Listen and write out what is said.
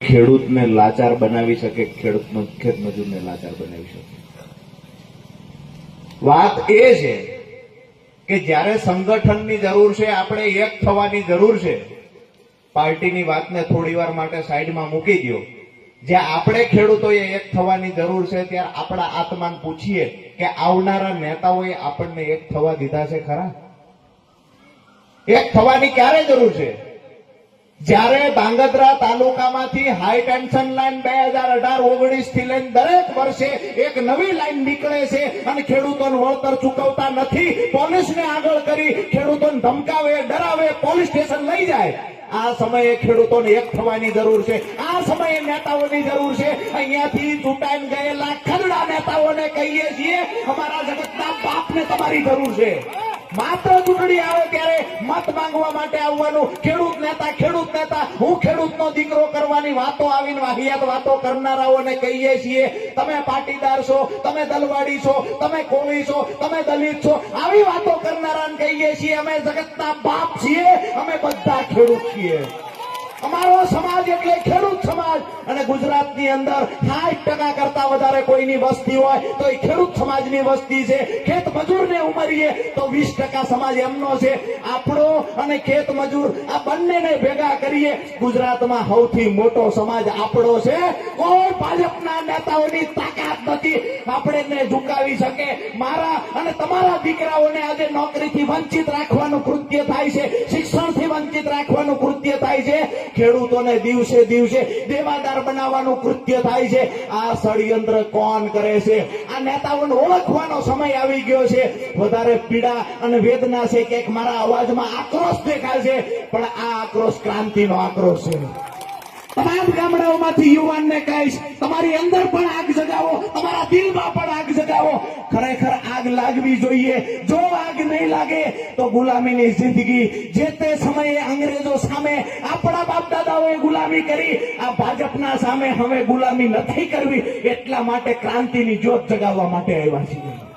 ખેડૂતને લાચાર બનાવી શકે ખેડૂત ખેતમજૂરને લાચાર બનાવી શકે. વાત એ છે કે જ્યારે સંગઠનની જરૂર છે, આપણે એક થવાની જરૂર છે. પાર્ટીની વાતને થોડી વાર માટે સાઈડમાં મૂકી દો જ્યાં આપણે ખેડૂતોએ એક થવાની જરૂર છે, ત્યારે આપણા આત્માને પૂછીએ કે આવનારા નેતાઓએ આપણને એક થવા દીધા છે ખરા? એક થવાની ક્યારે જરૂર છે? જ્યારે ધાંગધ્રા તાલુકામાંથી હાઈ ટેન્શન લાઈન બે હજાર અઢાર, ઓગણીસથી લઈને દરેક વર્ષે એક નવી લાઈન નીકળે છે અને ખેડૂતોને વળતર ચૂકવતા નથી. પોલીસને આગળ કરી ખેડૂતોને ધમકાવે, ડરાવે, પોલીસ સ્ટેશન લઈ જાય. આ સમયે ખેડૂતોને એક થવાની જરૂર છે. આ સમયે નેતાઓની જરૂર છે. અહીંયાથી ચૂંટાઈને ગયેલા ખરડા નેતાઓને કહીએ છીએ, અમારા જગતના બાપને તમારી જરૂર છે. માત્ર ચૂંટણી આવે ત્યારે મત માંગવા માટે આવવાનું. ખેડૂત નેતા ખેડૂત નેતા, હું ખેડૂતનો દીકરો કરવાની વાતો આવીને વાહિયાત વાતો કરનારાઓને કહીએ છીએ. તમે પાટીદાર છો, તમે દલવાડી છો, તમે કોળી છો, તમે દલિત છો. આવી વાતો કરનારાને કહીએ છીએ. અમે જગતના બાપ છીએ. અમે બધા ખેડૂત છીએ. અમારો સમાજ એટલે ખેડૂત સમાજ. ગુજરાતની અંદર સાઠ ટકા કરતા વધારે કોઈની વસ્તી હોય તો એ ખેડૂત સમાજની વસ્તી છે. ખેત મજૂરને ઉમરીએ તો વીસ ટકા સમાજ એમનો છે. આપણો અને ખેત મજૂર આ બંનેને ભેગા કરીએ. ગુજરાતમાં સૌથી મોટો સમાજ આપણો છે. કોઈ ભાજપના નેતાઓની તાકાત નથી. આપણે એને ઝુકાવી શકે. મારા અને તમારા દીકરાઓને આજે નોકરીથી વંચિત રાખવાનું કૃત્ય થાય છે. થાય છે. ખેડૂતોને દિવસે દિવસે દેવાદાર બનાવવાનું કૃત્ય થાય છે. આ ષડયંત્ર કોણ કરે છે? આ નેતાઓને ઓળખવાનો સમય આવી ગયો છે. વધારે પીડા અને વેદના છે કે મારા અવાજમાં આક્રોશ દેખાય છે, પણ આ આક્રોશ ક્રાંતિનો આક્રોશ છે. તમામ ગામડાઓમાંથી યુવાનને કહીશ, તમારી અંદર પણ આગ જગાવો, તમારા દિલમાં પણ જગાવો ખરેખર આગ લાગવી જોઈએ. જો આગ નહીં લાગે, તો ગુલામીની જિંદગી જે તે સમયે અંગ્રેજો સામે આપણા બાપ દાદાઓએ ગુલામી કરી, આ ભાજપના સામે હવે ગુલામી નથી કરવી. એટલા માટે ક્રાંતિની જ્યોત જગાવવા માટે આવ્યા છીએ.